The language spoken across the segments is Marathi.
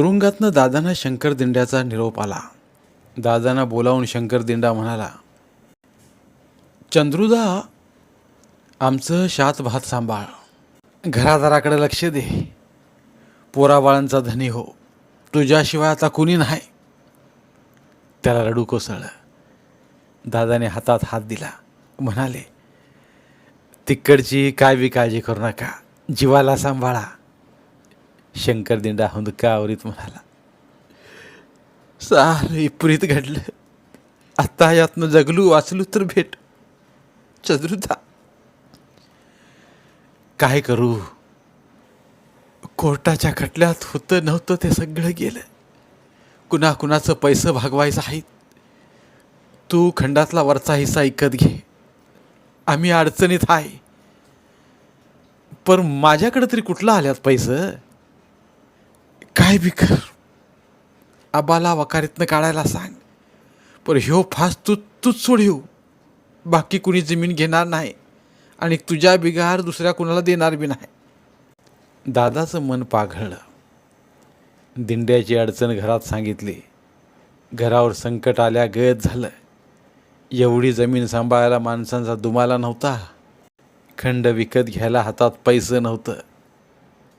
तुरुंगातनं दादांना शंकर दिंड्याचा निरोप आला. दादांना बोलावून शंकर दिंडा म्हणाला चंद्रुदा आमचं शात भात सांभाळ. घरादाराकडे लक्ष दे. पोराबाळांचा धनी हो. तुझ्याशिवाय आता कुणी नाही. त्याला रडू कोसळलं. दादाने हातात हात दिला. म्हणाले तिकडची काय बी काळजी करू नका. जीवाला सांभाळा. शंकर दिंडा हुंदका आवरीत म्हणाला? सार इपुरीत घडलं. आत्ता यातनं जगलू वाचलू तर भेट. चंद्रुदा काय करू? कोर्टाच्या खटल्यात होतं नव्हतं ते सगळं गेलं. कुणा कुणाचं पैसं भागवायचं आहे. तू खंडातला वरचा हिस्सा ऐकत घे. आम्ही अडचणीत आहे. पण माझ्याकडे तरी कुठला आल्यात पैसं? काय बी कर. आबाला वकारीतनं काढायला सांग. पर ह्यो फास तू तूच सोड येऊ बाकी कुणी जमीन घेणार नाही. आणि तुझ्या बिगार दुसऱ्या कुणाला देणार बी नाही. दादाचं मन पाघळलं. दिंड्याची अडचण घरात सांगितली. घरावर संकट आल्या गयत झालं. एवढी जमीन सांभाळायला माणसांचा दुमाला नव्हता. खंड विकत घ्यायला हातात पैसं नव्हतं.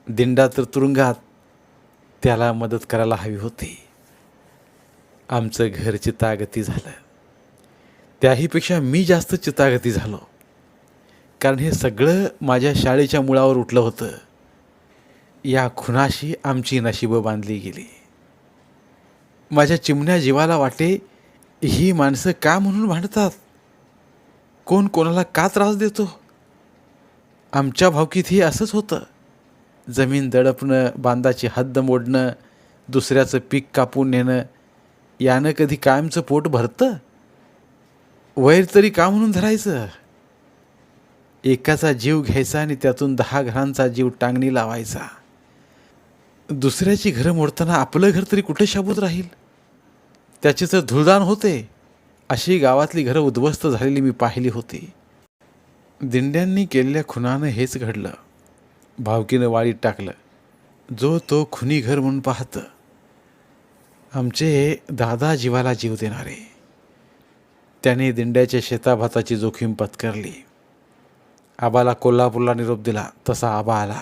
दिंडा तर तुरुंगात. त्याला मदत करायला हवी होती. आमचं घर चितागती झालं. त्याहीपेक्षा मी जास्त चितागती झालो. कारण हे सगळं माझ्या शाळेच्या मुळावर उठलं होतं. या खुनाशी आमची नशीबं बांधली गेली. माझ्या चिमण्या जीवाला वाटे ही माणसं का म्हणून भांडतात? कोण कोणाला का त्रास देतो? आमच्या भावकीतही असंच होतं. जमीन दडपणं बांधाची हद्द मोडणं दुसऱ्याचं पीक कापून नेणं यानं कधी कायमचं पोट भरतं? वैर तरी का म्हणून धरायचं? एकाचा जीव घ्यायचा आणि त्यातून दहा घरांचा जीव टांगणी लावायचा. दुसऱ्याची घरं मोडताना आपलं घर तरी कुठे शाबूत राहील? त्याचे तर धुळदान होते. अशी गावातली घरं उद्ध्वस्त झालेली मी पाहिली होती. दिंड्यांनी केलेल्या खुनानं हेच घडलं. भावकीनं वाळीत टाकलं. जो तो खुनी घर म्हणून पाहतं आमचे दादा जीवाला जीव देणारे. त्याने दिंड्याच्या शेताभाताची जोखीम पत्करली. आबाला कोल्हापूरला निरोप दिला तसा आबा आला.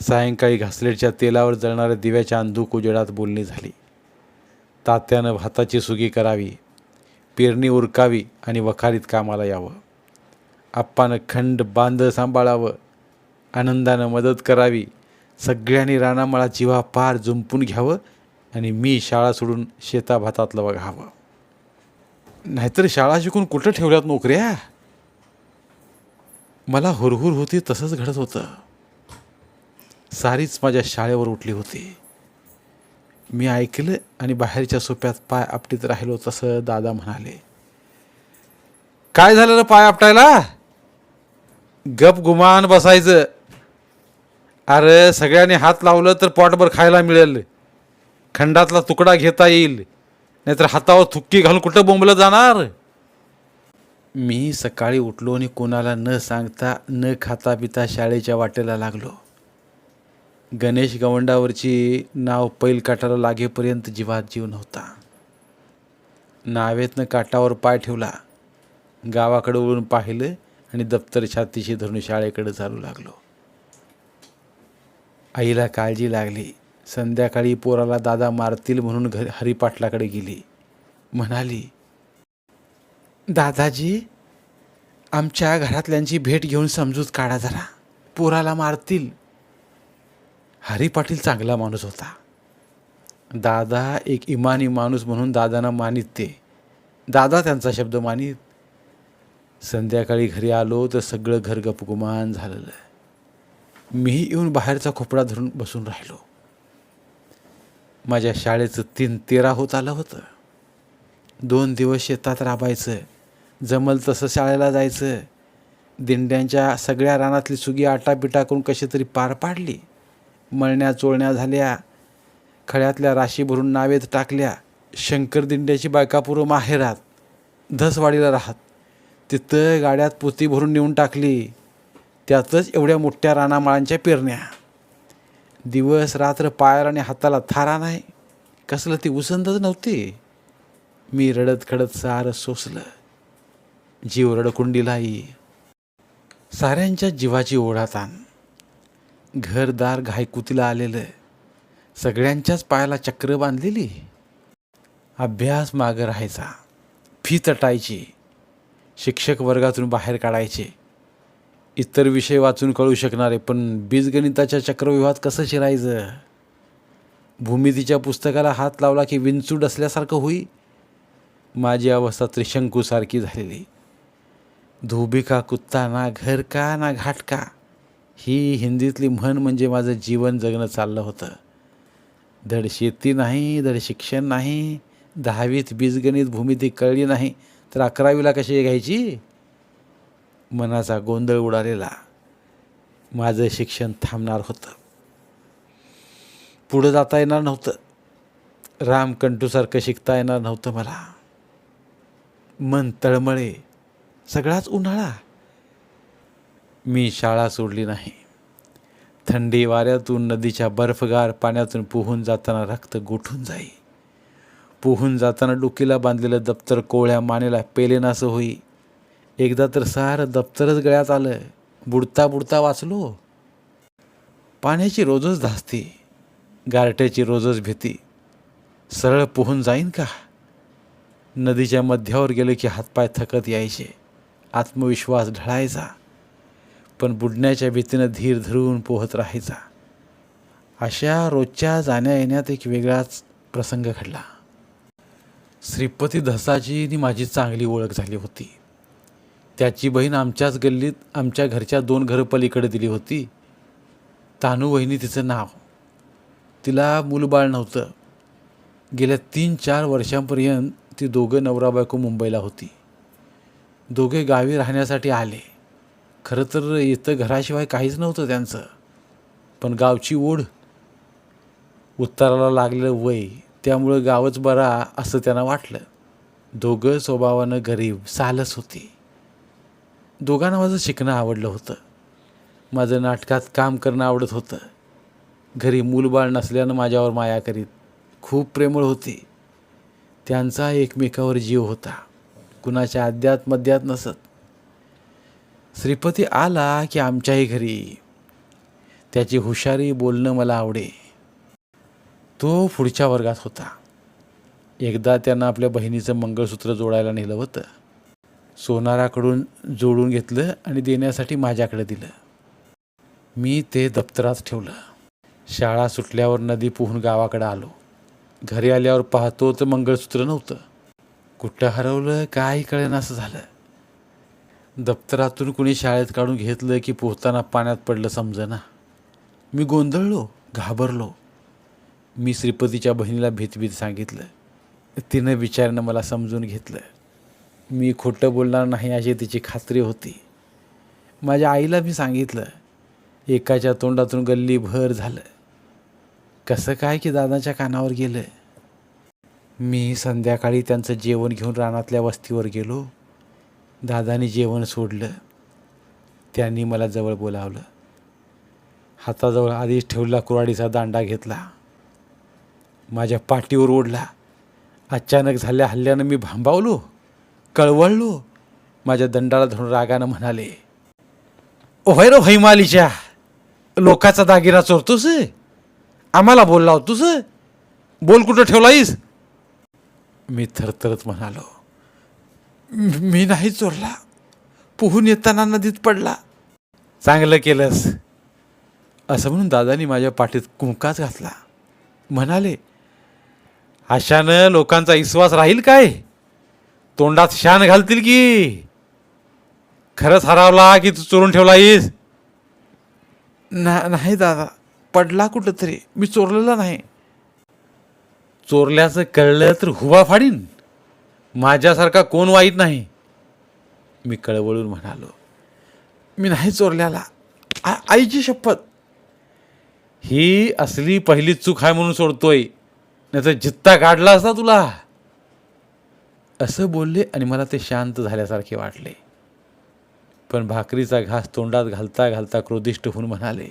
सायंकाळी घासलेटच्या तेलावर जळणाऱ्या दिव्याच्या अंधूक उजेडात बोलणी झाली. तात्यानं भाताची सुगी करावी पेरणी उरकावी आणि वखारीत कामाला यावं. आप्पानं खंड बांध सांभाळावं आनंदानं मदत करावी. सगळ्यांनी रानामळा जिवा पार जुंपून घ्यावं आणि मी शाळा सोडून शेताभातातलं बघावं. नाहीतर शाळा शिकून कुठं ठेवल्यात नोकऱ्या? मला हुरहुर होती तसंच घडत होतं. सारीच माझ्या शाळेवर उठली होती. मी ऐकलं आणि बाहेरच्या सोप्यात पाय आपटीत राहिलो तसं दादा म्हणाले काय झालं पाय आपटायला? गप गुमान बसायचं. अरे सगळ्यांनी हात लावलं तर पोटभर खायला मिळेल. खंडातला तुकडा घेता येईल. नाहीतर हातावर थुक्की घालून कुठं बोंबलं जाणार? मी सकाळी उठलो आणि कोणाला न सांगता न खाता पिता शाळेच्या वाटेला लागलो. गणेश गवंडावरची नाव पैल काठाला लागेपर्यंत जीवात जीव नव्हता. नावेतनं काठावर पाय ठेवला. गावाकडे वळून पाहिलं आणि दप्तर छातीशी धरून शाळेकडे चालू लागलो. आईला काळजी लागली. संध्याकाळी पोराला दादा मारतील म्हणून घर हरिपाटलाकडे गेली. म्हणाली दादाजी आमच्या घरातल्यांची भेट घेऊन समजूत काढा जरा. पोराला मारतील. हरी पाटील चांगला माणूस होता. दादा एक इमानी माणूस म्हणून दादांना मानित ते. दादा त्यांचा शब्द मानित. संध्याकाळी घरी आलो तर सगळं घर गपगुमान झालेलं. मीही येऊन बाहेरचा खोपडा धरून बसून राहिलो. माझ्या शाळेचं तीन तेरा होत आलं होतं. दोन दिवस शेतात राबायचं जमल तसं शाळेला जायचं. दिंड्यांच्या सगळ्या रानातली सुगी आटापिटा करून कशी तरी पार पाडली. मळण्या चोळण्या झाल्या खळ्यातल्या राशी भरून नावेत टाकल्या. शंकर दिंड्याची बायकापूर्व माहेरात धसवाडीला राहत. तिथं गाड्यात पोती भरून नेऊन टाकली. त्यातच एवढ्या मोठ्या रानामाळांच्या पेरण्या. दिवस रात्र पायर आणि हाताला थारा नाही. कसलं ती उसंतच नव्हती. मी रडत खडत सारं सोसलं. जीव रडकुंडीलाही साऱ्यांच्या जीवाची ओढाताण घरदार घायकुतीला आलेलं. सगळ्यांच्याच पायाला चक्र बांधलेली. अभ्यास मागं राहायचा. फी तटायची. शिक्षक वर्गातून बाहेर काढायचे. इतर विषय वाचून कळू शकणारे पण बीजगणिताच्या चक्रव्यूहात कसं शिरायचं? भूमितीच्या पुस्तकाला हात लावला की विंचूड असल्यासारखं होई? माझी अवस्था त्रिशंकूसारखी झालेली. धोबी का कुत्ता ना घर का ना घाट का ही हिंदीतली म्हण म्हणजे माझं जीवन जगणं चाललं होतं. धड शेती नाही धड शिक्षण नाही दहावीत बीजगणित भूमिती कळली नाही. तर अकरावीला कशी घ्यायची? मनाचा गोंधळ उडालेला. माझं शिक्षण थांबणार होतं. पुढं जाता येणार नव्हतं. रामकंटूसारखं शिकता येणार नव्हतं मला. मन तळमळे सगळाच उन्हाळा. मी शाळा सोडली नाही. थंडी वाऱ्यातून नदीच्या बर्फगार पाण्यातून पोहून जाताना रक्त गोठून जाई. पोहून जाताना डोकीला बांधलेलं दप्तर कोवळ्या मानेला पेलेनासं होई. एकदा तर सारं दप्तरच गळ्यात आलं. बुडता बुडता वाचलो. पाण्याची रोजच धास्ती. गारट्याची रोजच भीती. सरळ पोहून जाईन का? नदीच्या मध्यावर गेलं की हातपाय थकत यायचे. आत्मविश्वास ढळायचा. पण बुडण्याच्या भीतीनं धीर धरून पोहत राहायचा. अशा रोजच्या जाण्या येण्यात एक वेगळाच प्रसंग घडला. श्रीपती धसाजीनी माझी चांगली ओळख झाली होती. त्याची बहीण आमच्याच गल्लीत आमच्या घरच्या दोन घरं पलीकडे दिली होती. तानू वहिनी तिचं नाव. तिला मूलबाळ नव्हतं. गेल्या तीन चार वर्षांपर्यंत ती दोघं नवरा बायको मुंबईला होती. दोघे गावी राहण्यासाठी आले. खरं तर इथं घराशिवाय काहीच नव्हतं त्यांचं. पण गावची ओढ उत्तराला लागलेलं वय त्यामुळं गावच बरा असं त्यांना वाटलं. दोघं स्वभावानं गरीब सालच होती. दोघांना माझं शिकणं आवडलं होतं. माझं नाटकात काम करणं आवडत होतं. घरी मूलबाळ नसल्यानं माझ्यावर माया करीत खूप प्रेमळ होते. त्यांचा एकमेकावर जीव होता. कुणाच्या अद्यात मध्यात नसत. श्रीपती आला की आमच्याही घरी. त्याची हुशारी बोलणं मला आवडे. तो पुढच्या वर्गात होता. एकदा त्यांना आपल्या बहिणीचं मंगळसूत्र जोडायला नेलं होतं. सोनाराकडून जोडून घेतलं आणि देण्यासाठी माझ्याकडे दिलं. मी ते दप्तरात ठेवलं. शाळा सुटल्यावर नदी पोहून गावाकडे आलो. घरी आल्यावर पाहतो तर मंगळसूत्र नव्हतं. कुठं हरवलं काही कळेन असं झालं. दप्तरातून कुणी शाळेत काढून घेतलं की पोहताना पाण्यात पडलं समजेना. मी गोंधळलो घाबरलो. मी श्रीपतीच्या बहिणीला भीतभीत सांगितलं. तिनं विचारनं मला समजून घेतलं. मी खोटं बोलणार नाही अशी तिची खात्री होती. माझ्या आईला मी सांगितलं एकाच्या तोंडातून गल्लीभर झालं. कसं काय की दादाच्या कानावर गेलं. मी संध्याकाळी त्यांचं जेवण घेऊन रानातल्या वस्तीवर गेलो. दादाने जेवण सोडलं. त्यांनी मला जवळ बोलावलं. हाताजवळ आधीच ठेवला कुऱ्हाडीचा दांडा घेतला. माझ्या पाठीवर ओढला. अचानक झाल्या हल्ल्यानं मी भांबावलो. कळवळलो. माझ्या दंडाला धरून रागानं म्हणाले ओय रो हैमालीच्या लोकाचा दागिरा चोरतोस? आम्हाला बोलला होतोस बोल कुठं ठेवलाईस? मी थरथरत म्हणालो "मी- मी नाही चोरला. पोहून येताना नदीत पडला. चांगलं केलंस. असं म्हणून दादानी माझ्या पाठीत कुंकाच घातला. म्हणाले अशानं लोकांचा विश्वास राहील काय? तोंडात शान घालतील की? खरंच हरावला की तू चोरून ठेवला येस ना नाही दादा पडला कुठं तरी मी चोरलेला नाही. चोरल्याचं कळलं तर हुवा फाडीन. माझ्यासारखा कोण वाईट नाही. मी कळवळून म्हणालो मी नाही चोरल्याला. आ आईची शपथ. ही असली पहिली चूक आहे म्हणून सोडतोय. नाही तर जित्ता काढला असता तुला. असं बोलले आणि मला ते शांत झाल्यासारखे वाटले. पण भाकरीचा घास तोंडात घालता घालता क्रोधिष्ट होऊन म्हणाले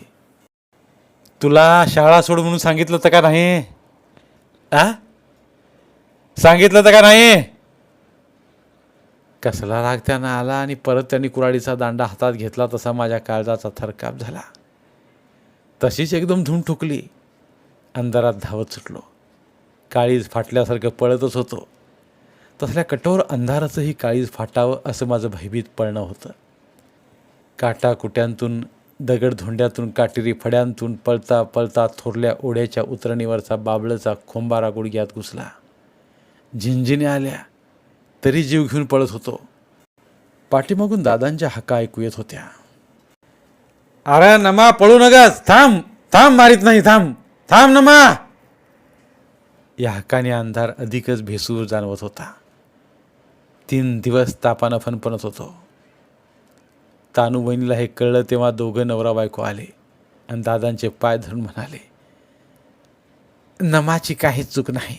तुला शाळा सोड म्हणून सांगितलं तर का नाही? आ? सांगितलं तर का नाही? कसला राग त्यानं आला आणि परत त्यांनी कुराडीचा दांडा हातात घेतला तसा माझ्या काळजाचा थरकाप झाला. तशीच एकदम धूम ठुकली. अंधारात धावत सुटलो. काळीज फाटल्यासारखं पळतच होतो. तसल्या कठोर अंधाराचंही काळीज फाटावं असं माझं भयभीत पळणं होतं. काटा कुट्यांतून दगडधोंड्यातून काटेरी फड्यांतून पळता पळता थोरल्या ओढ्याच्या उतरणीवरचा बाबळचा खोंबारा गुडघ्यात घुसला. झिंझिने आल्या. तरी जीव घेऊन पळत होतो. पाठीमागून दादांच्या हाका ऐकू येत होत्या. अरे नमा पळू नगस. थांब थांब मारीत नाही. थांब थांब नमा. या हकाने अंधार अधिकच भेसूर जाणवत होता. तीन दिवस तापानं फणफणत होतो. तानू बहिणीला हे कळलं तेव्हा दोघं नवरा बायको आले आणि दादांचे पाय धरून म्हणाले नमाची काही चूक नाही.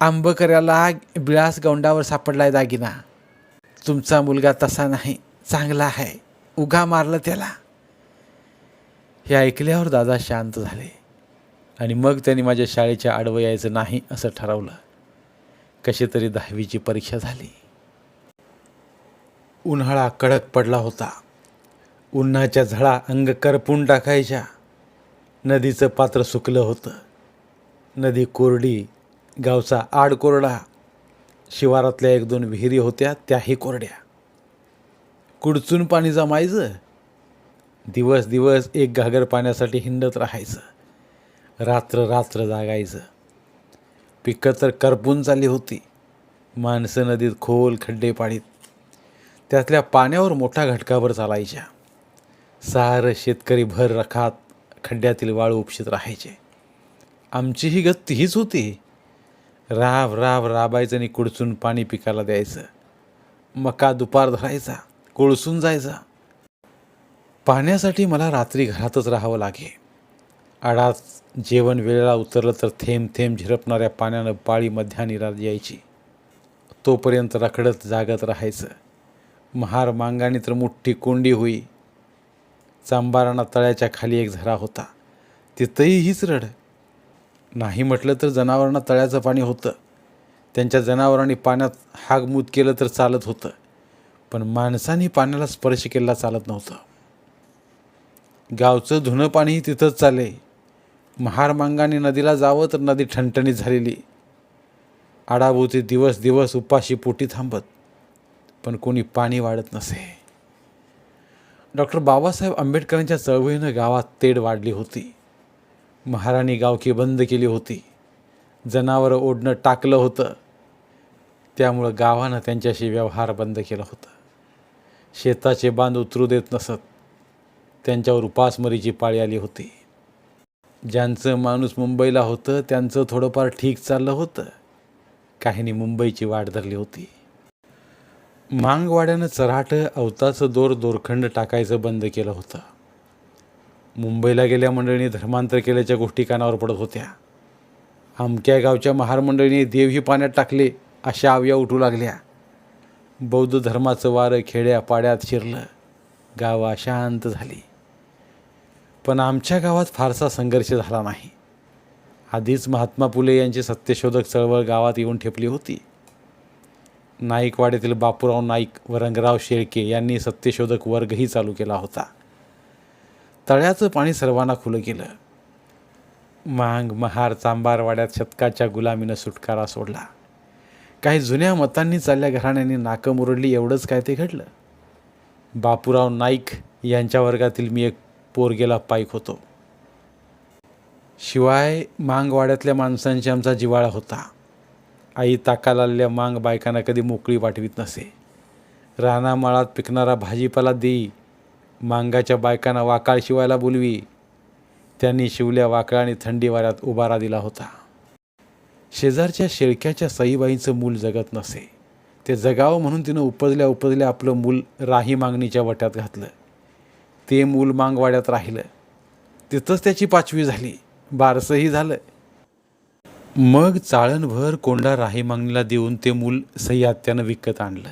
आंबकऱ्याला बिळास गौंडावर सापडलाय दागिना. तुमचा मुलगा तसा नाही चांगला आहे. उगा मारलं त्याला. हे ऐकल्यावर दादा शांत झाले आणि मग त्यांनी माझ्या शाळेच्या आडवं यायचं नाही असं ठरवलं. कशी तरी दहावीची परीक्षा झाली. उन्हाळा कडक पडला होता. उन्हाच्या झळा अंग करपून टाकायच्या. नदीचं पात्र सुकलं होतं. नदी कोरडी गावचा आड कोरडा. शिवारातल्या एक दोन विहिरी होत्या त्याही कोरड्या. कुडचून पाणी जमायचं? दिवस दिवस एक घागर पाण्यासाठी हिंडत राहायचं. रात्र रात्र जागायचं. पिकं तर करपून चालली होती. माणसं नदीत खोल खड्डे पाडीत. त्यातल्या पाण्यावर मोठा घटकाभर चालायच्या. सारं शेतकरी भर रखात खड्ड्यातील वाळू उपशित राहायचे. आमचीही गत हीच होती. राब राब राबायचं आणि कुडचून पाणी पिकाला द्यायचं. मका दुपार धरायचा कोळसून जायचा. पाण्यासाठी मला रात्री घरातच राहावं लागे. आडात जेवण वेळेला उतरलं तर थेंब थेंब झिरपणाऱ्या पाण्यानं पाळी मध्यानी रात यायची. तोपर्यंत रखडत जागत राहायचं. महार मांगाने तर मोठी कोंडी होई. चांबाराणा तळ्याच्या खाली एक झरा होता. तिथंही हीच रड. नाही म्हटलं तर जनावरांना तळ्याचं पाणी होतं. त्यांच्या जनावरांनी पाण्यात हागमूत केलं तर चालत होतं. पण माणसांनी पाण्याला स्पर्श केला चालत नव्हतं. गावचं धुणं पाणीही तिथंच चाले. महारमांगाने नदीला जावं तर नदी ठणठणीत झालेली. आडाभोवती दिवस दिवस उपाशी पोटी थांबत पण कोणी पाणी वाढत नसे. डॉक्टर बाबासाहेब आंबेडकरांच्या चळवळीनं गावात तेढ वाढली होती. महाराणी गावकी बंद केली होती. जनावरं ओढणं टाकलं होतं. त्यामुळं गावानं त्यांच्याशी व्यवहार बंद केला होता. शेताचे बांध उतरू देत नसत. त्यांच्यावर उपासमरीची पाळी आली होती. ज्यांचं माणूस मुंबईला होतं त्यांचं थोडंफार ठीक चाललं होतं. काहींनी मुंबईची वाट धरली होती. मांगवाड्यानं चराट अवताचं दोर दोरखंड टाकायचं बंद केलं होतं. मुंबईला गेल्या मंडळींनी धर्मांतर केल्याच्या गोष्टी कानावर पडत होत्या. अमक्या गावच्या महार मंडळीने देवही पाण्यात टाकले अशा आवया उठू लागल्या. बौद्ध धर्माचं वारं खेड्या पाड्यात शिरलं. गावा शांत झाली. पण आमच्या गावात फारसा संघर्ष झाला नाही. आधीच महात्मा फुले यांची सत्यशोधक चळवळ गावात येऊन ठेपली होती. नाईकवाड्यातील बापूराव नाईक व रंगराव शेळके यांनी सत्यशोधक वर्गही चालू केला होता. तळ्याचं पाणी सर्वांना खुलं केलं. मांग महार चांबारवाड्यात शतकाच्या गुलामीनं सुटकारा सोडला. काही जुन्या मतांनी चालल्या घराण्यांनी नाकं मुरडली एवढंच काय ते घडलं? बापूराव नाईक यांच्या वर्गातील मी एक पोरगेला पाईक होतो. शिवाय मांगवाड्यातल्या माणसांची आमचा जिवाळा होता. आई ताका आलेल्या मांग बायकांना कधी मोकळी वाटवीत नसे. रानामाळात पिकणारा भाजीपाला देई मांगाच्या बायकांना वाकाळ शिवायला बोलवी. त्यांनी शिवल्या वाकळाने थंडी वाऱ्यात उभारा दिला होता. शेजारच्या शेळक्याच्या सईबाईंचं मूल जगत नसे. ते जगावं म्हणून तिनं उपजल्या उपजल्या आपलं मूल राही मागणीच्या वट्यात घातलं. ते मूल मांगवाड्यात राहिलं. तिथंच त्याची पाचवी झाली. बारसंही झालं. मग चाळणभर कोंडा राही मागणीला देऊन ते मूल सह्यात्यानं विकत आणलं.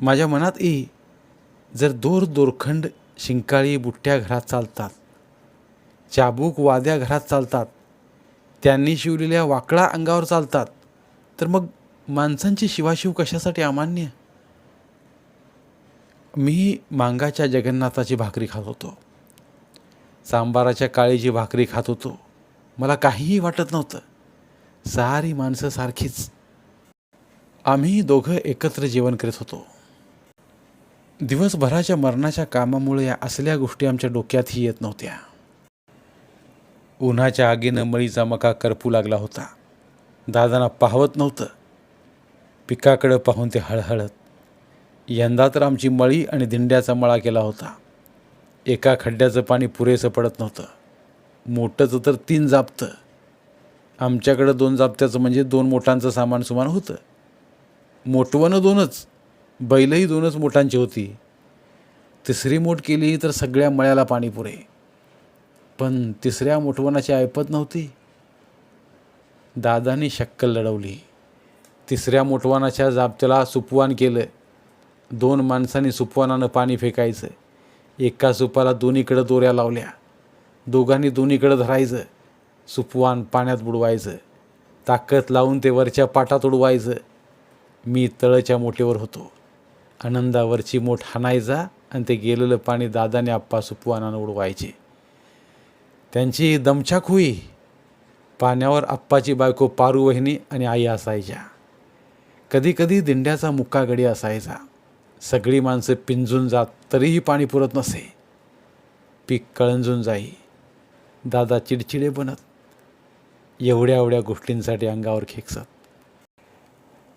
माझ्या मनात ई जर दोर दोरखंड शिंकाळी बुट्ट्या घरात चालतात चाबूक वाद्या घरात चालतात त्यांनी शिवलेल्या वाकळा अंगावर चालतात तर मग माणसांची शिवाशिव कशासाठी अमान्य? मी मांगाच्या जगन्नाथाची भाकरी खात होतो. सांबाराच्या काळीची भाकरी खात होतो. मला काहीही वाटत नव्हतं. सारी माणसं सारखीच. आम्ही दोघं एकत्र जेवण करत होतो. दिवसभराच्या मरणाच्या कामामुळे या असल्या गोष्टी आमच्या डोक्यातही येत नव्हत्या. उन्हाच्या आगीनं मळीचा मका करपू लागला होता. दादांना पाहवत नव्हतं. पिकाकडं पाहून ते हळहळत यंदा तर आमची मळी आणि दिंड्याचा मळा केला होता. एका खड्ड्याचं पाणी पुरेसं पडत नव्हतं. मोठंचं तर तीन जापतं आमच्याकडं दोन जापत्याचं म्हणजे दोन मोठांचं सामान सुमान होतं. मोठवनं दोनच. बैलही दोनच मोठांची होती. तिसरी मोठ केली तर सगळ्या मळ्याला पाणी पुरे. पण तिसऱ्या मोठवनाची ऐपत नव्हती. दादानी शक्कल लढवली. तिसऱ्या मोठवानाच्या जाबत्याला सुपवान केलं. दोन माणसांनी सुपवानानं पाणी फेकायचं. एका सुपाला दोन्हीकडं दोऱ्या लावल्या. दोघांनी दोन्हीकडं धरायचं. सुपवान पाण्यात बुडवायचं. ताकद लावून ते वरच्या पाटात उडवायचं. मी तळच्या मोठेवर होतो. आनंदावरची मोठ हाणायचा आणि ते गेलेलं पाणी दादाने आप्पा सुपवानानं उडवायचे. त्यांची दमछाक होई. पाण्यावर आप्पाची बायको पारू वहिनी आणि आई असायच्या. कधीकधी दिंड्याचा मुक्कागडी असायचा. सगळी माणसं पिंजून जात तरीही पाणी पुरत नसे. पीक कळंजून जाई. दादा चिडचिडे बनत एवढ्या एवढ्या गोष्टींसाठी अंगावर खेकसत.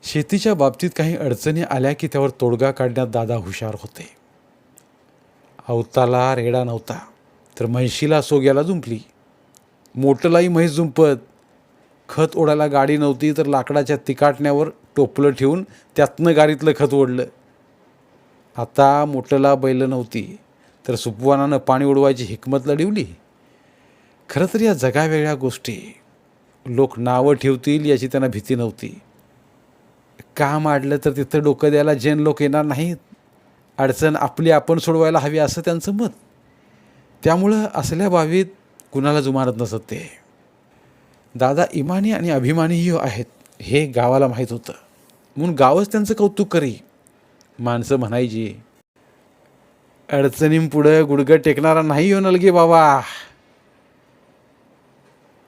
शेतीच्या बाबतीत काही अडचणी आल्या की त्यावर तोडगा काढण्यात दादा हुशार होते. अवताला रेडा नव्हता तर म्हैशीला सोग्याला जुंपली. मोटलाही म्हैस जुंपत. खत ओढायला गाडी नव्हती तर लाकडाच्या तिकाटण्यावर टोपलं ठेवून त्यातनं गाडीतलं खत ओढलं. आता मोटला बैल नव्हती तर सुपवानानं पाणी उडवायची हिकमत लढवली. खरं तर या जगावेगळ्या गोष्टी लोक नावं ठेवतील याची त्यांना भीती नव्हती. काम आडलं तर तिथं डोकं द्यायला जैन लोक येणार नाहीत. अडचण आपली आपण सोडवायला हवी असं त्यांचं मत. त्यामुळं असल्या बाबीत कुणाला जुमानत नसत ते. दादा इमानी आणि अभिमानीही आहेत हे गावाला माहीत होतं. म्हणून गावच त्यांचं कौतुक करी. माणसं म्हणायची अडचणींपुढं गुडघं टेकणारा नाही हो नलगे बाबा.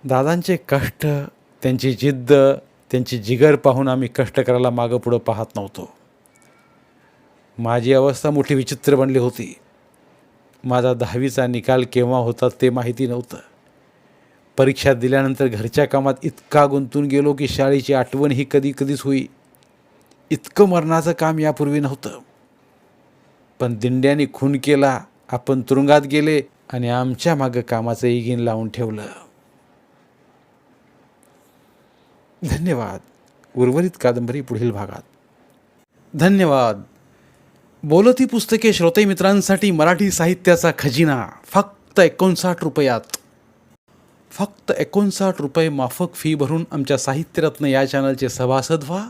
दादांचे कष्ट त्यांची जिद्द त्यांची जिगर पाहून आम्ही कष्ट करायला मागं पुढं पाहत नव्हतो. माझी अवस्था मोठी विचित्र बनली होती. माझा दहावीचा निकाल केव्हा होता ते माहिती नव्हतं. परीक्षा दिल्यानंतर घरच्या कामात इतका गुंतून गेलो की शाळेची आठवण ही कधी कधीच होई. इतकं मरणाचं काम यापूर्वी नव्हतं. पण दिंड्याने खून केला आपण तुरुंगात गेले आणि आमच्या मागं कामाचं इगिन लावून ठेवलं. धन्यवाद. उर्वरित कादंबरी पुढील भागात. धन्यवाद. बोलती पुस्तके श्रोते मित्रांसाठी मराठी साहित्याचा खजिना फक्त एकोणसाठ रुपयात. फक्त एकोणसाठ रुपये माफक फी भरून आमच्या साहित्यरत्न या चॅनलचे सभासद व्हा.